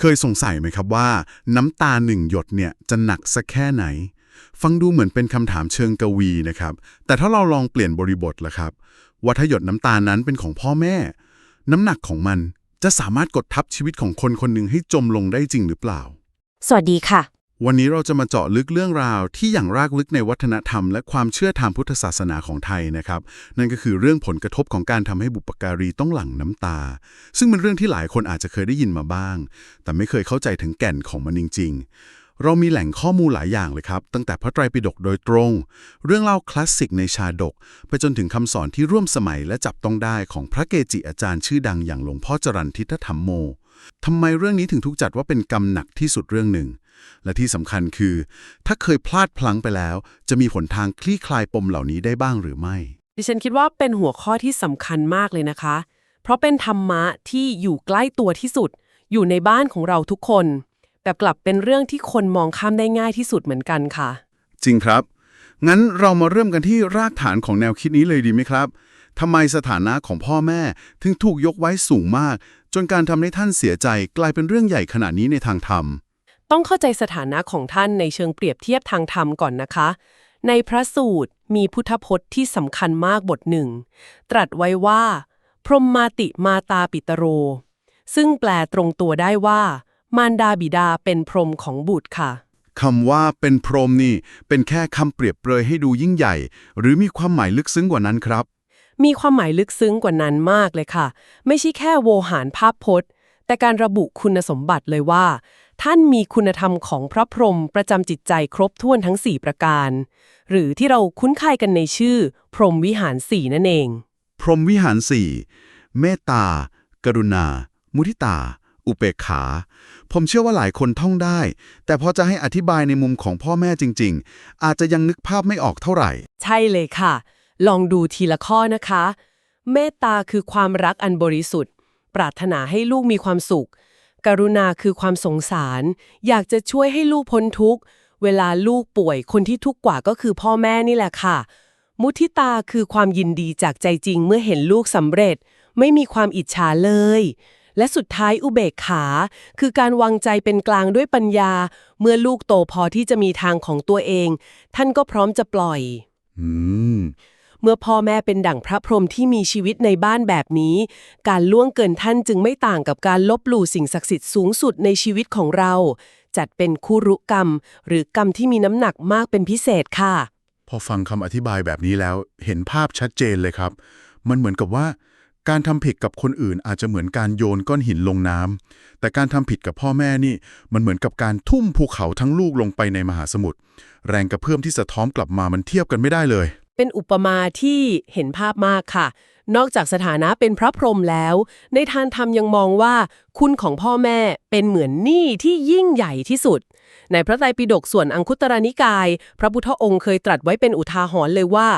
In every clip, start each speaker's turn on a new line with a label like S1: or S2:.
S1: เคยสงสัยไหมครับว่า น้ำตาหนึ่งหยดเนี่ยจะหนักสักแค่ไหน ฟังดูเหมือนเป็นคำถามเชิงกวีนะครับ แต่ถ้าเราลองเปลี่ยนบริบทล่ะครับ ว่าถ้าหยดน้ำตานั้นเป็นของพ่อแม่ น้ำหนักของมันจะสามารถกดทับชีวิตของคนคนหนึ่งให้จมลงได้จริงหรือเปล่า
S2: สวัสดีค่ะ
S1: วันนี้เราจะมาเจาะลึกเรื่องราวที่อย่างรากลึกในวัฒนธรรม และความเชื่อทางพุทธศาสนาของไทยนะครับ นั่นก็คือเรื่องผลกระทบของการทำให้บุปการีต้องหลั่งน้ำตา ซึ่งเป็นเรื่องที่หลายคนอาจจะเคยได้ยินมาบ้าง แต่ไม่เคยเข้าใจถึงแก่นของมันจริง ๆ เรามีแหล่งข้อมูลหลายอย่างเลยครับ ตั้งแต่พระไตรปิฎกโดยตรง เรื่องเล่าคลาสสิกในชาดก ไปจนถึงคำสอนที่ร่วมสมัยและจับต้องได้ของพระเกจิอาจารย์ชื่อดังอย่างหลวงพ่อจรันทิฏฐธรรมโมทำไมเรื่องนี้ถึงถูกจัดว่าเป็นกรรมหนักที่สุดเรื่องหนึ่ง และที่สำคัญคือ ถ้าเคยพลาดพลั้งไปแล้ว จะมีหนทางคลี่คลายปมเหล่านี้ได้บ้างหรือไม่
S3: ดิฉันคิดว่าเป็นหัวข้อที่สำคัญมากเลยนะคะ เพราะเป็นธรรมะที่อยู่ใกล้ตัวที่สุด อยู่ในบ้านของเราทุกคน แต่กลับเป็นเรื่องที่คนมองข้ามได้ง่ายที่สุดเหมือนกันค่ะ
S1: จริงครับ งั้นเรามาเริ่มกันที่รากฐานของแนวคิดนี้เลยดีไหมครับทำไมสถานะของพ่อแม่ถึงถูกยกไว้สูงมาก จนการทำให้ท่านเสียใจกลายเป็นเรื่องใหญ่ขนาดนี้ในทางธรรม
S3: ต้องเข้าใจสถานะของท่านในเชิงเปรียบเทียบทางธรรมก่อนนะคะ ในพระสูตรมีพุทธพจน์ที่สำคัญมากบทหนึ่ง ตรัสไว้ว่า พรหมมาติมาตาปิตโร ซึ่งแปลตรงตัวได้ว่า มารดาบิดาเป็นพรหมของบุตรค่ะ
S1: คำว่าเป็นพรหมนี่ เป็นแค่คำเปรียบเปรยให้ดูยิ่งใหญ่ หรือมีความหมายลึกซึ้งกว่านั้นครับ
S3: มีความหมายลึกซึ้งกว่านั้นมากเลยค่ะ ไม่ใช่แค่โวหารภาพพจน์ แต่การระบุคุณสมบัติเลยว่า ท่านมีคุณธรรมของพระพรหมประจำจิตใจครบถ้วนทั้ง 4 ประการ หรือที่เราคุ้นเคยกันในชื่อ พรหมวิหารสี่นั่นเอง
S1: พรหมวิหารสี่เมตตา กรุณา มุทิตา อุเบกขา ผมเชื่อว่าหลายคนท่องได้ แต่พอจะให้อธิบายในมุมของพ่อแม่จริง ๆ อาจจะยังนึกภาพไม่ออกเท่าไหร่
S3: ใช่เลยค่ะ ลองดูทีละข้อนะคะ เมตตาคือความรักอันบริสุทธิ์ ปรารถนาให้ลูกมีความสุข กรุณาคือความสงสาร อยากจะช่วยให้ลูกพ้นทุกข์ เวลาลูกป่วยคนที่ทุกข์กว่าก็คือพ่อแม่นี่แหละค่ะ มุทิตาคือความยินดีจากใจจริงเมื่อเห็นลูกสำเร็จ ไม่มีความอิจฉาเลย และสุดท้ายอุเบกขา คือการวางใจเป็นกลางด้วยปัญญา เมื่อลูกโตพอที่จะมีทางของตัวเอง ท่านก็พร้อมจะปล่อย
S1: อืม
S3: เมื่อพ่อแม่เป็นดั่งพระพรหมที่มีชีวิตในบ้านแบบนี้ การล่วงเกินท่านจึงไม่ต่างกับการลบหลู่สิ่งศักดิ์สิทธิ์สูงสุดในชีวิตของเรา จัดเป็นคู่รุกรรม หรือกรรมที่มีน้ำหนักมากเป็นพิเศษค่ะ
S1: พอฟังคำอธิบายแบบนี้แล้ว เห็นภาพชัดเจนเลยครับ มันเหมือนกับว่า การทำผิดกับคนอื่นอาจจะเหมือนการโยนก้อนหินลงน้ำแต่การทำผิดกับพ่อแม่นี่ มันเหมือนกับการทุ่มภูเขาทั้งลูกลงไปในมหาสมุทรแรงกระเพื่อมที่สะท้อนกลับมามันเทียบกันไม่ได้เลย
S3: เป็นอุปมาที่เห็นภาพมากค่ะ นอกจากสถานะเป็นพระพรหมแล้ว ในทานธรรมยังมองว่า คุณของพ่อแม่เป็นเหมือนหนี้ที่ยิ่งใหญ่ที่สุด ในพระไตรปิฎกส่วนอังคุตรนิกาย พระพุทธองค์เคยตรัสไว้เป็นอุทาหรณ์เลยว่า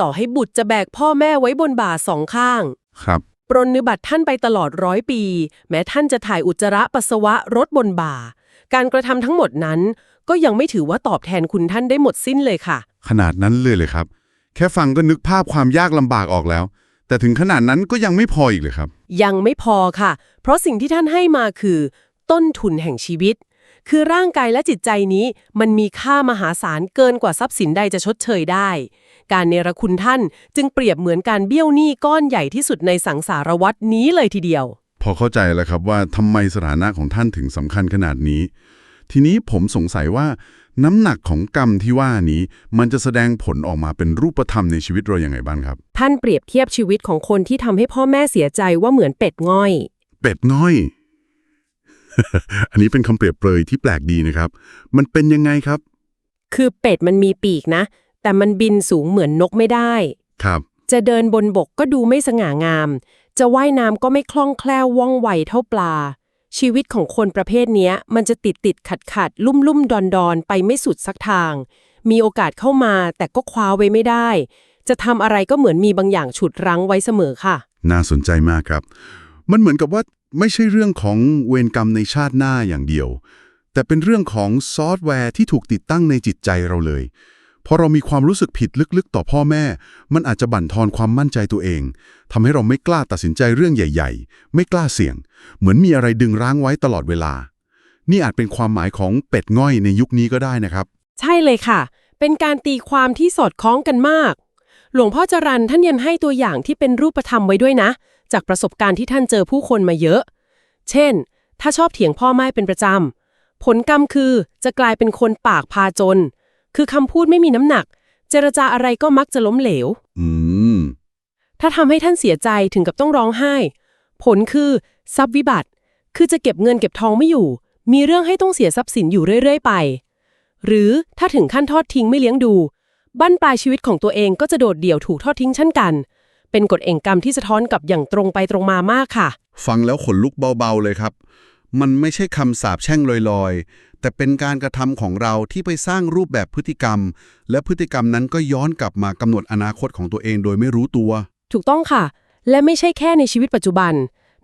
S3: ต่อให้บุตรจะแบกพ่อแม่ไว้บนบ่าสองข้าง
S1: ครับ
S3: ปรนนิบัติท่านไปตลอดร้อยปี แม้ท่านจะถ่ายอุจจาระปัสสาวะรถบนบ่า การกระทำทั้งหมดนั้น ก็ยังไม่ถือว่าตอบแทนคุณท่านได้หมดสิ้นเลยค่ะ
S1: ขนาดนั้นเลยเลยครับ แค่ฟังก็นึกภาพความยากลำบากออกแล้ว แต่ถึงขนาดนั้นก็ยังไม่พออีกเลยครับ
S3: ยังไม่พอค่ะ เพราะสิ่งที่ท่านให้มาคือ ต้นทุนแห่งชีวิต คือร่างกายและจิตใจนี้ มันมีค่ามหาศาลเกินกว่าทรัพย์สินใดจะชดเชยได้ การเนรคุณท่านจึงเปรียบเหมือนการเบี้ยวหนี้ก้อนใหญ่ที่สุดในสังสารวัตนี้เลยทีเดียว
S1: พอเข้าใจแล้วครับว่าทำไมสถานะของท่านถึงสำคัญขนาดนี้ ทีนี้ผมสงสัยว่า น้ำหนักของกรรมที่ว่านี้ มันจะแสดงผลออกมาเป็นรูปธรรมในชีวิตเราอย่างไงบ้างครับ
S3: ท่านเปรียบเทียบชีวิตของคนที่ทำให้พ่อแม่เสียใจว่าเหมือนเป็ดง่อย
S1: เป็ดง่อย อันนี้เป็นคำเปรียบเปรยที่แปลกดีนะครับ มันเป็นยังไงครับ
S3: คือเป็ดมันมีปีกนะ แต่มันบินสูงเหมือนนกไม่ได้
S1: ครับ
S3: จะเดินบนบกก็ดูไม่สง่างาม จะว่ายน้ำก็ไม่คล่องแคล่วว่องไวเท่าปลา ชีวิตของคนประเภทนี้มันจะติดติดขัดขัดลุ่มลุ่มดอนดอนไปไม่สุดสักทาง มีโอกาสเข้ามาแต่ก็คว้าไว้ไม่ได้ จะทำอะไรก็เหมือนมีบางอย่างฉุดรั้งไว้เสมอค่ะ
S1: น่าสนใจมากครับ มันเหมือนกับว่าไม่ใช่เรื่องของเวรกรรมในชาติหน้าอย่างเดียว แต่เป็นเรื่องของซอฟต์แวร์ที่ถูกติดตั้งในจิตใจเราเลย พอเรามีความรู้สึกผิดลึกๆ ต่อพ่อแม่ มันอาจจะบั่นทอนความมั่นใจตัวเองทำให้เราไม่กล้าตัดสินใจเรื่องใหญ่ ๆ ไม่กล้าเสี่ยง เหมือนมีอะไรดึงรั้งไว้ตลอดเวลา นี่อาจเป็นความหมายของเป็ดง่อยในยุคนี้ก็ได้นะครับ
S3: ใช่เลยค่ะ เป็นการตีความที่สอดคล้องกันมาก หลวงพ่อจรันท่านยังให้ตัวอย่างที่เป็นรูปธรรมไว้ด้วยนะ จากประสบการณ์ที่ท่านเจอผู้คนมาเยอะ เช่น ถ้าชอบเถียงพ่อแม่เป็นประจำผลกรรมคือจะกลายเป็นคนปากพาจน คือคำพูดไม่มีน้ำหนัก เจรจาอะไรก็มักจะล้มเหลว
S1: อืม
S3: ถ้าทำให้ท่านเสียใจถึงกับต้องร้องไห้ ผลคือทรัพย์วิบัติ คือจะเก็บเงินเก็บทองไม่อยู่ มีเรื่องให้ต้องเสียทรัพย์สินอยู่เรื่อย ๆ ไป หรือถ้าถึงขั้นทอดทิ้งไม่เลี้ยงดูบั้นปลายชีวิตของตัวเองก็จะโดดเดี่ยวถูกทอดทิ้งเช่นกัน เป็นกฎแห่งกรรมที่สะท้อนกับอย่างตรงไปตรงมามากค่ะ
S1: ฟังแล้วขนลุกเบาๆเลยครับ มันไม่ใช่คำสาปแช่งลอยๆ แต่เป็นการกระทำของเราที่ไปสร้างรูปแบบพฤติกรรม และพฤติกรรมนั้นก็ย้อนกลับมากำหนดอนาคตของตัวเองโดยไม่รู้ตัว
S3: ถูกต้องค่ะ และไม่ใช่แค่ในชีวิตปัจจุบัน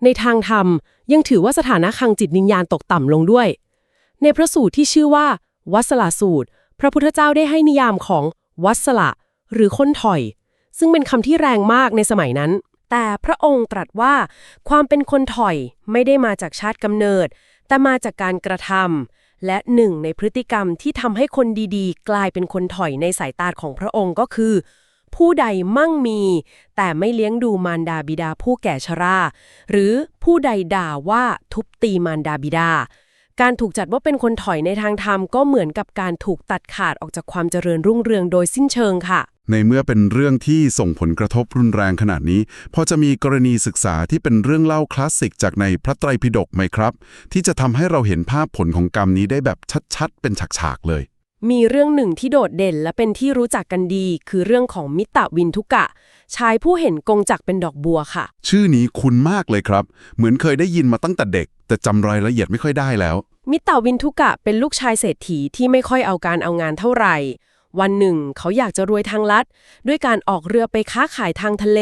S3: ในทางธรรมยังถือว่าสถานะคังจิตวิญญาณตกต่ำลงด้วย ในพระสูตรที่ชื่อว่า วัสลาสูตร พระพุทธเจ้าได้ให้นิยามของวัสละ หรือคนถอย ซึ่งเป็นคำที่แรงมากในสมัยนั้น แต่พระองค์ตรัสว่า ความเป็นคนถอยไม่ได้มาจากชาติกำเนิด แต่มาจากการกระทำ และหนึ่งในพฤติกรรมที่ทำให้คนดีๆ กลายเป็นคนถอยในสายตาของพระองค์ก็คือ ผู้ใดมั่งมี แต่ไม่เลี้ยงดูมารดาบิดาผู้แก่ชรา หรือผู้ใดด่าว่าทุบตีมารดาบิดา การถูกจัดว่าเป็นคนถอยในทางธรรมก็เหมือนกับการถูกตัดขาดออกจากความเจริญรุ่งเรืองโดยสิ้นเชิงค่ะ
S1: ในเมื่อเป็นเรื่องที่ส่งผลกระทบรุนแรงขนาดนี้ พอจะมีกรณีศึกษาที่เป็นเรื่องเล่าคลาสสิกจากในพระไตรปิฎกไหมครับ ที่จะทำให้เราเห็นภาพผลของกรรมนี้ได้แบบชัดๆ เป็นฉากๆเลย
S3: มีเรื่องหนึ่งที่โดดเด่นและเป็นที่รู้จักกันดี คือเรื่องของมิตรวินทุกะ ชายผู้เห็นกงจักรเป็นดอกบัวค่ะ
S1: ชื่อนี้คุ้นมากเลยครับ เหมือนเคยได้ยินมาตั้งแต่เด็ก แต่จำรายละเอียดไม่ค่อยได้แล้ว
S3: มิตรวินทุกะเป็นลูกชายเศรษฐีที่ไม่ค่อยเอาการเอางานเท่าไหร่ วันหนึ่ง เขาอยากจะรวยทางลัด ด้วยการออกเรือไปค้าขายทางทะเล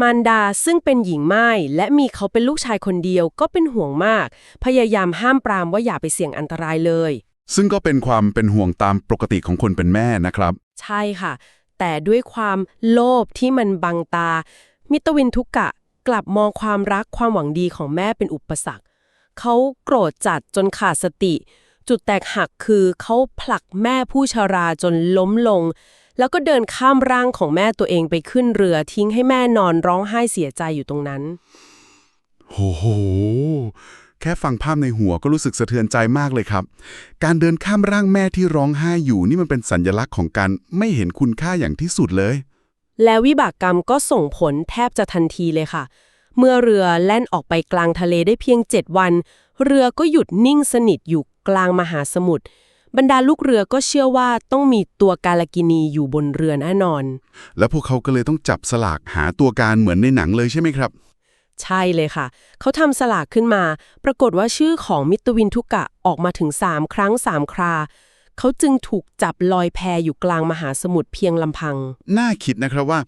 S3: มารดาซึ่งเป็นหญิงไม้และมีเขาเป็นลูกชายคนเดียวก็เป็นห่วงมาก พยายามห้ามปรามว่าอย่าไปเสี่ยงอันตรายเลย
S1: ซึ่งก็เป็นความเป็นห่วงตามปกติของคนเป็นแม่นะครับ
S3: ใช่ค่ะ แต่ด้วยความโลภที่มันบังตา มิตรวินทุกะกลับมองความรักความหวังดีของแม่เป็นอุปสรรค เขาโกรธจัดจนขาดสติ จุดแตกหักคือเขาผลักแม่ผู้ชราจนล้มลง แล้วก็เดินข้ามร่างของแม่ตัวเองไปขึ้นเรือทิ้งให้แม่นอนร้องไห้เสียใจอยู่ตรงนั้น
S1: โอ้โห แค่ฟังภาพในหัวก็รู้สึกสะเทือนใจมากเลยครับ การเดินข้ามร่างแม่ที่ร้องไห้อยู่นี่มันเป็นสัญลักษณ์ของการไม่เห็นคุณค่าอย่างที่สุดเลย
S3: แล้ววิบากกรรมก็ส่งผลแทบจะทันทีเลยค่ะ เมื่อเรือแล่นออกไปกลางทะเลได้เพียง 7 วัน เรือก็หยุดนิ่งสนิทอยู่ กลางมหาสมุทรบรรดาลูกเรือก็เชื่อว่าต้องมีตัวกาลกินีอยู่บนเรือแน่นอน
S1: แล้วพวกเขาก็เลยต้องจับสลากหาตัวการเหมือนในหนังเลยใช่ไหมครับ
S3: ใช่เลยค่ะ เขาทำสลากขึ้นมา ปรากฏว่าชื่อของมิตรวินทุกะออกมาถึง 3 ครั้ง 3 ครา เขาจึงถูกจับลอยแพอยู่กลางมหาสมุทรเพียงลำพัง
S1: น่าคิดนะครับว่า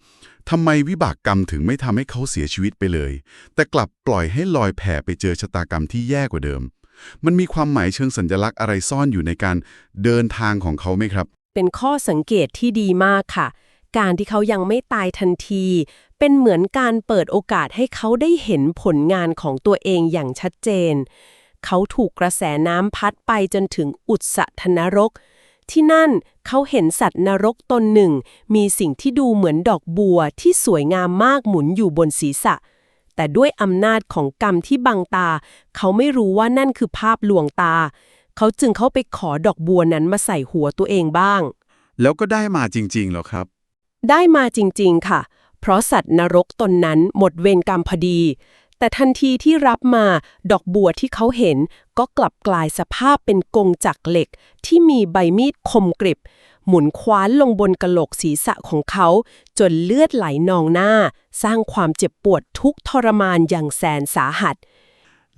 S1: ทำไมวิบากกรรมถึงไม่ทำให้เขาเสียชีวิตไปเลย แต่กลับปล่อยให้ลอยแผ่ไปเจอชะตากรรมที่แย่กว่าเดิม มันมีความหมายเชิงสัญลักษณ์อะไรซ่อนอยู่ในการเดินทางของเขาไหมครับ
S3: เป็นข้อสังเกตที่ดีมากค่ะ การที่เขายังไม่ตายทันที เป็นเหมือนการเปิดโอกาสให้เขาได้เห็นผลงานของตัวเองอย่างชัดเจน เขาถูกกระแสน้ำพัดไปจนถึงอุตสธนรก ที่นั่นเขาเห็นสัตว์นรกตนหนึ่ง มีสิ่งที่ดูเหมือนดอกบัวที่สวยงามมากหมุนอยู่บนศีรษะ แต่ด้วยอำนาจของกรรมที่บังตา เขาไม่รู้ว่านั่นคือภาพลวงตา เขาจึงเข้าไปขอดอกบัวนั้นมาใส่หัวตัวเองบ้าง
S1: แล้วก็ได้มาจริงๆเหรอครับ
S3: ได้มาจริงๆค่ะ เพราะสัตว์นรกตนนั้นหมดเวรกรรมพอดี แต่ทันทีที่รับมา ดอกบัวที่เขาเห็น ก็กลับกลายสภาพเป็นกงจักรเหล็กที่มีใบมีดคมกริบ หมุนคว้านลงบนกะโหลกศีรษะของเขา จนเลือดไหลนองหน้า สร้างความเจ็บปวดทุกข์ทรมานอย่างแสนสาหัส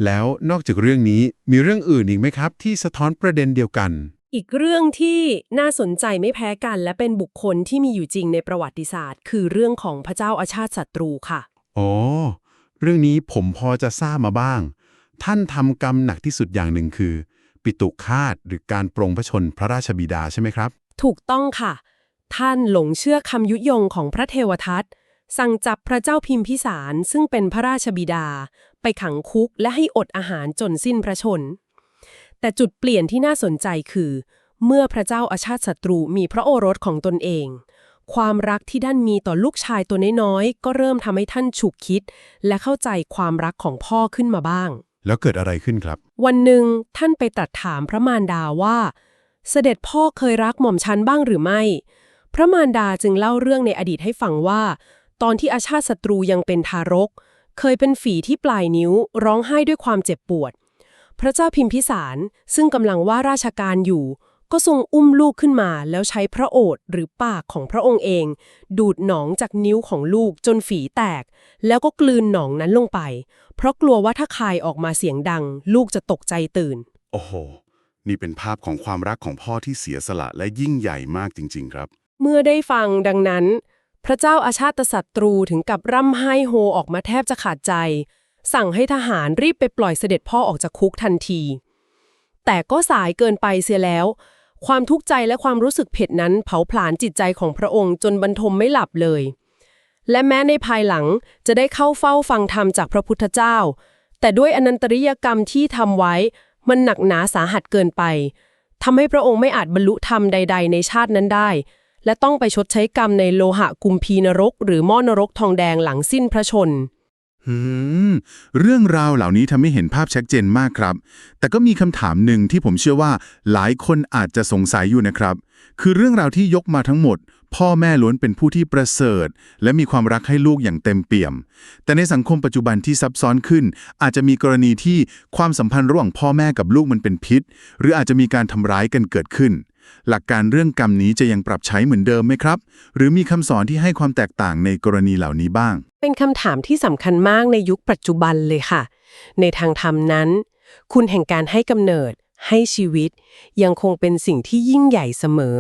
S1: แล้วนอกจากเรื่องนี้มีเรื่องอื่นอีกไหมครับ ที่สะท้อนประเด็นเดียวกัน
S3: อีกเรื่องที่น่าสนใจไม่แพ้กันและเป็นบุคคลที่มีอยู่จริงในประวัติศาสตร์ คือเรื่องของพระเจ้าอาชาติศัตรูค่ะ
S1: อ๋อ เรื่องนี้ผมพอจะทราบมาบ้าง ท่านทำกรรมหนักที่สุดอย่างหนึ่งคือ ปิตุคาตหรือการปรงพระชนพระราชบิดาใช่ไหมครับ
S3: ถูกต้องค่ะ ท่านหลงเชื่อคำยุยงของพระเทวทัตสั่งจับพระเจ้าพิมพิสารซึ่งเป็นพระราชบิดา ไปขังคุกและให้อดอาหารจนสิ้นพระชน แต่จุดเปลี่ยนที่น่าสนใจคือ เมื่อพระเจ้าอาชาติศัตรูมีพระโอรสของตนเอง ความรักที่ท่านมีต่อลูกชายตัวน้อยๆ ก็เริ่มทำให้ท่านฉุกคิด และเข้าใจความรักของพ่อขึ้นมาบ้าง
S1: แล้วเกิดอะไรขึ้นครับ
S3: วันหนึ่งท่านไปตรัสถามพระมารดาว่า เสด็จพ่อเคยรักหม่อมชันบ้างหรือไม่ พระมารดาจึงเล่าเรื่องในอดีตให้ฟังว่า ตอนที่อาชาติศัตรูยังเป็นทารก เคยเป็นฝีที่ปลายนิ้วร้องไห้ด้วยความเจ็บปวด พระเจ้าพิมพิสาร ซึ่งกำลังว่าราชการอยู่ ก็ทรงอุ้มลูกขึ้นมา แล้วใช้พระโอษฐ์หรือปากของพระองค์เอง ดูดหนองจากนิ้วของลูกจนฝีแตก แล้วก็กลืนหนองนั้นลงไป เพราะกลัวว่าถ้าคายออกมาเสียงดัง ลูกจะตกใจตื่น
S1: โอ้โห นี่เป็นภาพของความรักของพ่อที่เสียสละและยิ่งใหญ่มากจริง ๆ ครับ
S3: เมื่อได้ฟังดังนั้น พระเจ้าอาชาติศัตรูถึงกับร่ำไห้โฮออกมาแทบจะขาดใจ สั่งให้ทหารรีบไปปล่อยเสด็จพ่อออกจากคุกทันที แต่ก็สายเกินไปเสียแล้ว ความทุกข์ใจและความรู้สึกเผ็ดนั้นเผาผลาญจิตใจของพระองค์จนบรรทมไม่หลับเลย และแม้ในภายหลังจะได้เข้าเฝ้าฟังธรรมจากพระพุทธเจ้า แต่ด้วยอนันตริยกรรมที่ทำไว้ มันหนักหนาสาหัสเกินไปทำให้พระองค์ไม่อาจบรรลุธรรมใด ๆ ในชาตินั้นได้ และต้องไปชดใช้กรรมในโลหะกุมพีนรก หรือหม้อนรกทองแดงหลังสิ้นพระชน
S1: เรื่องราวเหล่านี้ทำให้เห็นภาพชัดเจนมากครับ แต่ก็มีคำถามหนึ่งที่ผมเชื่อว่าหลายคนอาจจะสงสัยอยู่นะครับ คือเรื่องราวที่ยกมาทั้งหมด พ่อแม่ล้วนเป็นผู้ที่ประเสริฐ และมีความรักให้ลูกอย่างเต็มเปี่ยม แต่ในสังคมปัจจุบันที่ซับซ้อนขึ้น อาจจะมีกรณีที่ความสัมพันธ์ระหว่างพ่อแม่กับลูกมันเป็นพิษ หรืออาจจะมีการทำร้ายกันเกิดขึ้น หลักการเรื่องกรรมนี้จะยังปรับใช้เหมือนเดิมไหมครับ หรือมีคำสอนที่ให้ความแตกต่างในกรณีเหล่านี้บ้าง
S3: เป็นคำถามที่สำคัญมากในยุคปัจจุบันเลยค่ะ ในทางธรรมนั้น คุณแห่งการให้กำเนิดให้ชีวิต ยังคงเป็นสิ่งที่ยิ่งใหญ่เสมอ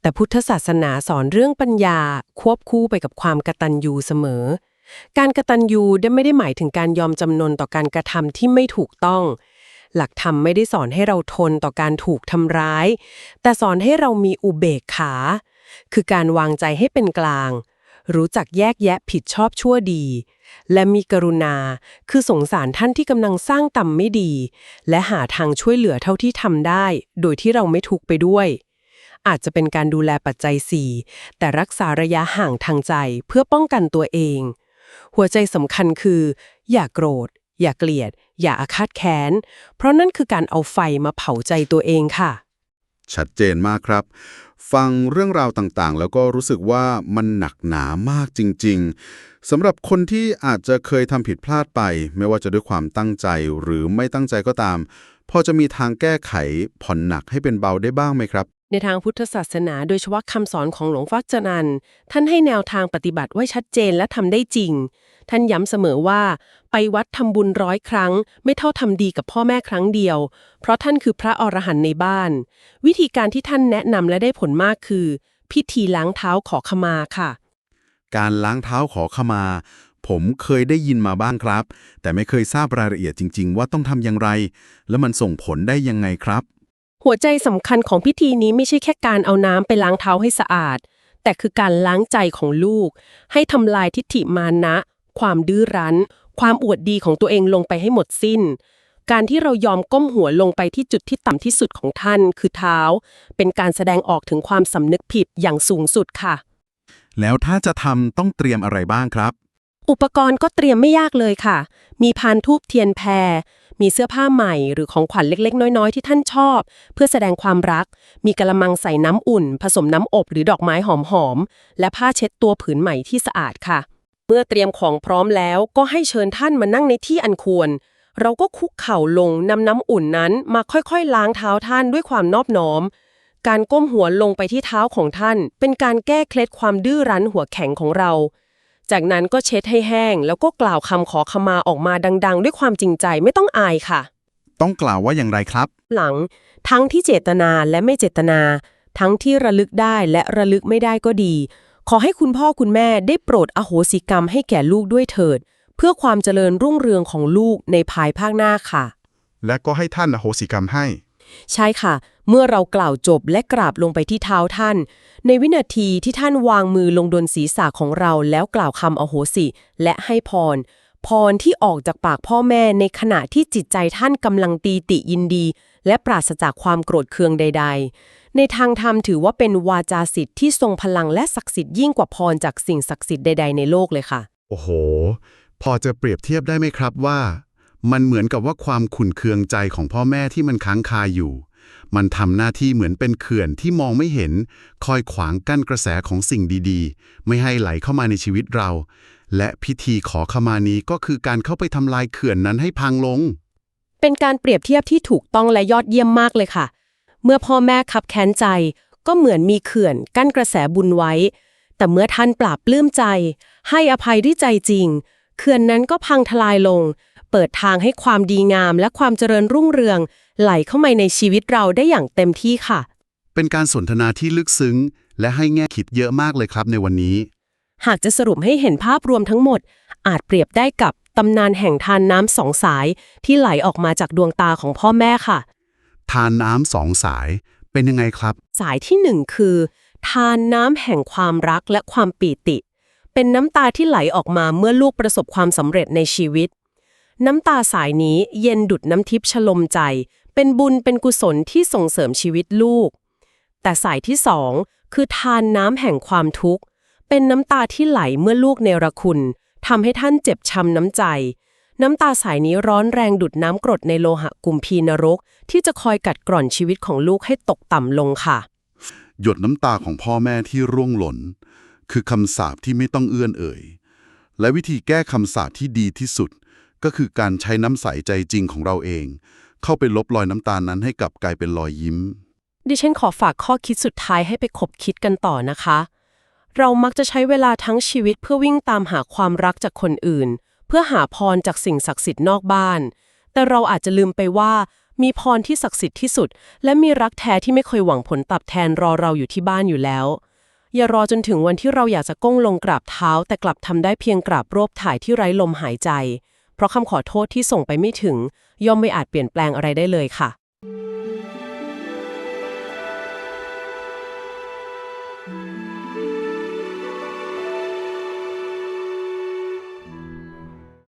S3: แต่พุทธศาสนาสอนเรื่องปัญญาควบคู่ไปกับความกตัญญูเสมอ การกตัญญูได้ไม่ได้หมายถึงการยอมจำนนต่อการกระทำที่ไม่ถูกต้อง หลักธรรมไม่ได้สอนให้เราทนต่อการถูกทำร้าย แต่สอนให้เรามีอุเบกขา คือการวางใจให้เป็นกลาง รู้จักแยกแยะผิดชอบชั่วดี และมีกรุณา คือสงสารท่านที่กำลังสร้างต่ำไม่ดี และหาทางช่วยเหลือเท่าที่ทำได้ โดยที่เราไม่ทุกไปด้วย อาจจะเป็นการดูแลปัจจัย 4 แต่รักษาระยะห่างทางใจเพื่อป้องกันตัวเอง หัวใจสำคัญคือ อย่าโกรธ อย่าเกลียด อย่าอาฆาตแค้น เพราะนั่นคือการเอาไฟมาเผาใจตัวเองค่ะ
S1: ชัดเจนมากครับ ฟังเรื่องราวต่างๆ แล้วก็รู้สึกว่ามันหนักหนามากจริง ๆสำหรับคนที่อาจจะเคยทำผิดพลาดไป ไม่ว่าจะด้วยความตั้งใจหรือไม่ตั้งใจก็ตามพอจะมีทางแก้ไขผ่อนหนักให้เป็นเบาได้บ้างไหมครับ
S3: ในทางพุทธศาสนาโดยเฉพาะคำสอนของหลวงฟักจนันท่านให้แนวทางปฏิบัติไว้ชัดเจนและทำได้จริง ท่านย้ำเสมอว่า ไปวัดทำบุญร้อยครั้ง ไม่เท่าทำดีกับพ่อแม่ครั้งเดียว เพราะท่านคือพระอรหันต์ในบ้าน วิธีการที่ท่านแนะนำและได้ผลมากคือ พิธีล้างเท้าขอขมาค่ะ
S1: การล้างเท้าขอขมา ผมเคยได้ยินมาบ้างครับ แต่ไม่เคยทราบรายละเอียดจริง ๆ ว่าต้องทำอย่างไร และมันส่งผลได้ยังไงครับ
S3: หัวใจสำคัญของพิธีนี้ไม่ใช่แค่การเอาน้ำไปล้างเท้าให้สะอาด แต่คือการล้างใจของลูก ให้ทำลายทิฏฐิมานะ ความดื้อรั้น ความอวดดีของตัวเองลงไปให้หมดสิ้น การที่เรายอมก้มหัวลงไปที่จุดที่ต่ำที่สุดของท่าน คือเท้า เป็นการแสดงออกถึงความสำนึกผิดอย่างสูงสุดค่ะ
S1: แล้วถ้าจะทำต้องเตรียมอะไรบ้างครับ
S3: อุปกรณ์ก็เตรียมไม่ยากเลยค่ะ มีพานทูบเทียนแพร มีเสื้อผ้าใหม่หรือของขวัญเล็ก ๆ น้อย ๆ ที่ท่านชอบ เพื่อแสดงความรัก มีกระมังใส่น้ำอุ่น ผสมน้ำอบหรือดอกไม้หอมๆและผ้าเช็ดตัวผืนใหม่ที่สะอาดค่ะ เมื่อเตรียมของพร้อมแล้วก็ให้เชิญท่านมานั่งในที่อันควร เราก็คุกเข่าลงนำน้ำอุ่นนั้นมาค่อยๆ ล้างเท้าท่านด้วยความนอบน้อมการก้มหัวลงไปที่เท้าของท่าน เป็นการแก้เคล็ดความดื้อรั้นหัวแข็งของเรา จากนั้นก็เช็ดให้แห้ง แล้วก็กล่าวคำขอขมาออกมาดัง ๆ ด้วยความจริงใจไม่ต้องอายค่ะ
S1: ต้องกล่าวว่าอย่างไรครับ
S3: หลังทั้งที่เจตนาและไม่เจตนา ทั้งที่ระลึกได้และระลึกไม่ได้ก็ดี ขอให้คุณพ่อคุณแม่ได้โปรดอโหสิกรรมให้แก่ลูกด้วยเถิด เพื่อความเจริญรุ่งเรืองของลูกในภายภาคหน้าค่ะ
S1: และก็ให้ท่านอโหสิกรรมให้
S3: ใช่ค่ะ เมื่อเรากล่าวจบและกราบลงไปที่เท้าท่าน ในวินาทีที่ท่านวางมือลงบนศีรษะของเราแล้วกล่าวคำอโหสิ และให้พร พรที่ออกจากปากพ่อแม่ในขณะที่จิตใจท่านกำลังตีติยินดี และปราศจากความโกรธเคืองใด ๆ ในทางธรรมถือว่าเป็นวาจาสิทธิ์ที่ทรงพลังและศักดิ์สิทธิ์ยิ่งกว่าพรจากสิ่งศักดิ์สิทธิ์ใด ๆ ในโลกเลยค่ะ
S1: โอ้โห พอจะเปรียบเทียบได้ไหมครับว่า มันเหมือนกับว่าความขุ่นเคืองใจของพ่อแม่ที่มันค้างคาอยู่ มันทำหน้าที่เหมือนเป็นเขื่อนที่มองไม่เห็น คอยขวางกั้นกระแสของสิ่งดีๆ ไม่ให้ไหลเข้ามาในชีวิตเรา และพิธีขอขมานี้ก็คือการเข้าไปทำลายเขื่อนนั้นให้พังลง
S3: เป็นการเปรียบเทียบที่ถูกต้องและยอดเยี่ยมมากเลยค่ะ เมื่อพ่อแม่คับแค้นใจ ก็เหมือนมีเขื่อนกั้นกระแสบุญไว้ แต่เมื่อท่านปราบปลื้มใจ ให้อภัยด้วยใจจริง เขื่อนนั้นก็พังทลายลง เปิดทางให้ความดีงามและความเจริญรุ่งเรือง ไหลเข้ามาในชีวิตเราได้อย่างเต็มที่ค่ะ
S1: เป็นการสนทนาที่ลึกซึ้ง และให้แง่คิดเยอะมากเลยครับในวันนี้
S3: หากจะสรุปให้เห็นภาพรวมทั้งหมด อาจเปรียบได้กับตำนานแห่งทานน้ำสองสาย ที่ไหลออกมาจากดวงตาของพ่อแม่ค่ะ
S1: ทานน้ำสองสายเป็นยังไงครับ
S3: สายที่หนึ่งคือ ทานน้ำแห่งความรักและความปีติ เป็นน้ำตาที่ไหลออกมาเมื่อลูกประสบความสำเร็จในชีวิต น้ำตาสายนี้เย็นดุดน้ำทิพย์ชลมใจ เป็นบุญเป็นกุศลที่ส่งเสริมชีวิตลูก แต่สายที่สองคือทานน้ำแห่งความทุกข์ เป็นน้ำตาที่ไหลเมื่อลูกเนรคุณทำให้ท่านเจ็บช้ำน้ำใจ น้ำตาสายนี้ร้อนแรงดุดน้ำกรดในโลหะกุมพีนรก ที่จะคอยกัดกร่อนชีวิตของลูกให้ตกต่ำลงค่ะ
S1: หยดน้ำตาของพ่อแม่ที่ร่วงหล่น คือคำสาปที่ไม่ต้องเอื้อนเอ่ย และวิธีแก้คำสาปที่ดีที่สุด ก็คือการใช้น้ำใสใจจริงของเราเอง เข้าไปลบรอยน้ำตาลนั้นให้กลับกลายเป็นรอยยิ้ม
S3: ดิฉันขอฝากข้อคิดสุดท้ายให้ไปคบคิดกันต่อนะคะ เรามักจะใช้เวลาทั้งชีวิตเพื่อวิ่งตามหาความรักจากคนอื่น เพื่อหาพรจากสิ่งศักดิ์สิทธิ์นอกบ้าน แต่เราอาจจะลืมไปว่า มีพรที่ศักดิ์สิทธิ์ที่สุด และมีรักแท้ที่ไม่เคยหวังผลตอบแทนรอเราอยู่ที่บ้านอยู่แล้วอย่ารอจนถึงวันที่เราอยากจะก้มลงกราบเท้า แต่กลับทำได้เพียงกราบรบถ่ายที่ไร้ลมหายใจ เพราะคำขอโทษที่ส่งไปไม่ถึง ย่อมไม่อาจเปลี่ยนแปลงอะไรได้เลยค่ะ